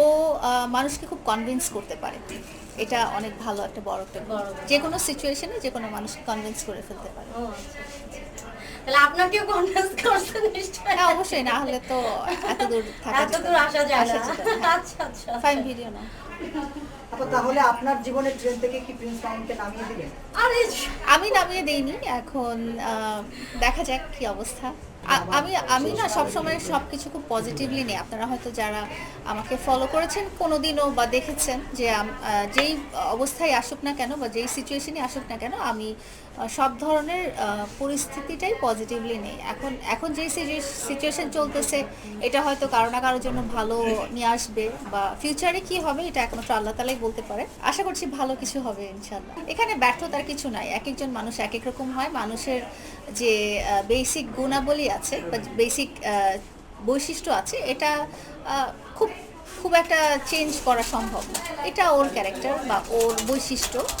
ও মানুষকে খুব কনভিন্স করতে পারে। এটা অনেক ভালো একটা বড় একটা বড় যে কোনো সিচুয়েশনে যে কোনো মানুষকে কনভিন্স করে ফেলতে পারে। ও আচ্ছা, আচ্ছা। তাহলে আপনাকেও কনভিন্স করছে নিশ্চয়ই। হ্যাঁ অবশ্যই না হলে তো এত দূর থাকা এত দূর আসা যায় না। আচ্ছা আচ্ছা। ফাইন ভিডিও না। তাহলে আপনার জীবনের ট্রেন থেকে কি প্রিন্স মামুনকে নামিয়ে দিলেন? আরে আমি নামিয়ে দেইনি এখন দেখা যাক কি অবস্থা। আমি আমি না সবসময় সব কিছু খুব পজিটিভলি নিই। আপনারা হয়তো যারা আমাকে ফলো করেছেন কোনোদিনও বা দেখেছেন যে যেই অবস্থায় আসুক না কেন বা যেই সিচুয়েশনে আসুক না কেন আমি সব ধরনের পরিস্থিতিটাই পজিটিভলি নেই। এখন এখন যেই সিচুয়েশন চলতেছে এটা হয়তো কারও না কারোর জন্য ভালো নিয়ে আসবে বা ফিউচারে কি হবে এটা একমাত্র আল্লাহ তালাই বলতে পারে। আশা করছি ভালো কিছু হবে ইনশাল্লাহ এখানে ব্যর্থতার কিছু নাই। এক একজন মানুষ এক এক রকম হয়। মানুষের যে বেসিক গুণাবলী আছে বা বেসিক বৈশিষ্ট্য আছে। এটা খুব খুব একটা চেঞ্জ করা সম্ভব না। এটা ওর ক্যারেক্টার বা ওর বৈশিষ্ট্য।